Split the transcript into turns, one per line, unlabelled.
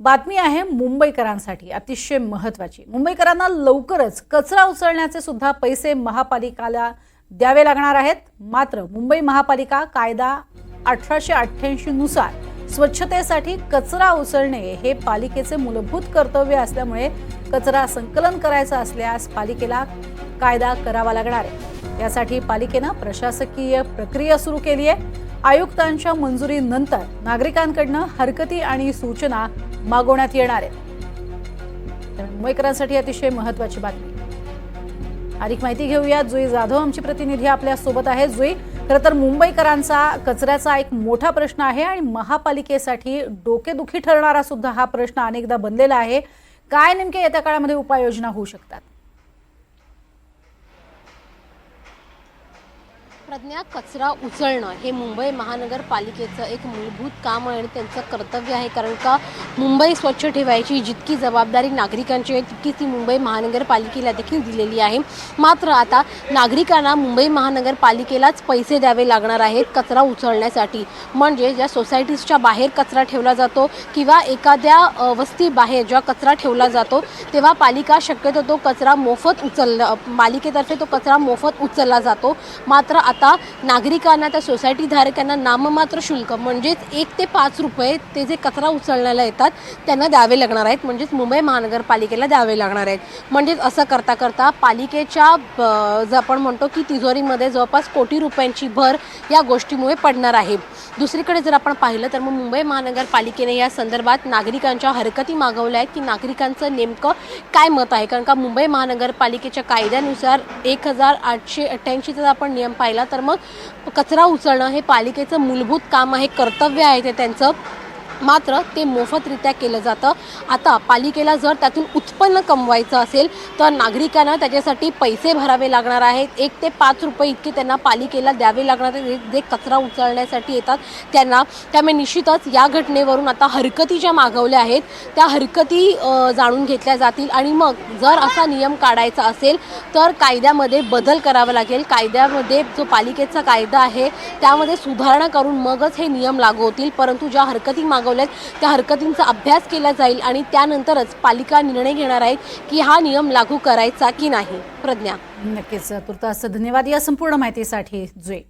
बातमी आहे मुंबईकरांसाठी अतिशय महत्वाची मुंबईकरांना लवकरच कचरा उचलण्याचे सुद्धा पैसे महापालिकाला द्यावे लागणार आहेत. मात्र मुंबई महापालिका कायदा अठराशे अठ्ठ्याऐंशी नुसार स्वच्छतेसाठी कचरा उचलणे हे पालिकेचे मूलभूत कर्तव्य असल्यामुळे कचरा संकलन करायचा असल्यास पालिकेला कायदा करावा लागणार आहे. यासाठी पालिकेनं प्रशासकीय प्रक्रिया सुरू केली आहे. आयुक्तांच्या मंजुरीनंतर नागरिकांकडनं हरकती आणि सूचना मागवण्यात येणार आहेत. तर मुंबईकरांसाठी अतिशय महत्वाची बातमी. अधिक माहिती घेऊया. जुई जाधव आमची प्रतिनिधी आपल्यासोबत आहे जुई खरं तर मुंबईकरांचा कचऱ्याचा एक मोठा प्रश्न आहे आणि महापालिकेसाठी डोकेदुखी ठरणारा सुद्धा हा प्रश्न अनेकदा बनलेला आहे. काय नेमके येत्या काळामध्ये उपाययोजना होऊ शकतात?
प्रज्ञा कचरा उचलणं हे मुंबई महानगरपालिकेचं एक मूलभूत काम आहे आणि त्यांचं कर्तव्य आहे. कारण का मुंबई स्वच्छ ठेवायची जितकी जबाबदारी नागरिकांची आहे तितकीच ती मुंबई महानगरपालिकेला देखील दिलेली आहे. मात्र आता नागरिकांना मुंबई महानगरपालिकेलाच पैसे द्यावे लागणार आहेत कचरा उचलण्यासाठी. म्हणजे ज्या सोसायटीजच्या बाहेर कचरा ठेवला जातो किंवा एखाद्या वस्तीबाहेर जेव्हा कचरा ठेवला जातो तेव्हा पालिका शक्यतो तो कचरा मोफत उचल पालिकेतर्फे तो कचरा मोफत उचलला जातो. मात्र आता आता नागरिकांना त्या सोसायटीधारकांना नाममात्र शुल्क म्हणजेच एक ते पाच रुपये ते जे कचरा उचलण्याला येतात त्यांना द्यावे लागणार आहेत. म्हणजेच मुंबई महानगरपालिकेला द्यावे लागणार आहेत. म्हणजेच असं करता करता पालिकेच्या जर आपण म्हणतो की तिजोरीमध्ये जवळपास कोटी रुपयांची भर या गोष्टीमुळे पडणार आहे. दुसरीकडे जर आपण पाहिलं तर मग मुंबई महानगरपालिकेने या संदर्भात नागरिकांच्या हरकती मागवल्या आहेत की नागरिकांचं नेमकं काय मत आहे? कारण का मुंबई महानगरपालिकेच्या कायद्यानुसार एक हजार आठशे अठ्ठ्याऐंशीचा जर आपण नियम पाहिला तर मग कचरा उचलणं हे पालिकेचं मूलभूत काम आहे कर्तव्य आहे ते त्यांचं. मात्र ते मोफतरित्या केलं जातं. आता पालिकेला जर त्यातून उत्पन्न कमवायचं असेल तर नागरिकांना त्याच्यासाठी पैसे भरावे लागणार आहेत. एक ते पाच रुपये इतके त्यांना पालिकेला द्यावे लागणार आहेत. जे- कचरा उचलण्यासाठी येतात त्यांना त्यामुळे निश्चितच या घटनेवरून आता हरकती ज्या मागवल्या आहेत. त्या हरकती जाणून घेतल्या जातील. आणि मग जर असा नियम काढायचा असेल तर कायद्यामध्ये बदल करावा लागेल. कायद्यामध्ये जो पालिकेचा कायदा आहे त्यामध्ये सुधारणा करून मगच हे नियम लागू होतील. परंतु ज्या हरकती मागवल्यात त्या हरकतींचा अभ्यास केला जाईल आणि त्यानंतरच पालिका निर्णय घेणार आहेत की हा नियम लागू करायचा की नाही. प्रज्ञा.
नक्कीच तुर्तास धन्यवाद या संपूर्ण माहितीसाठी जुई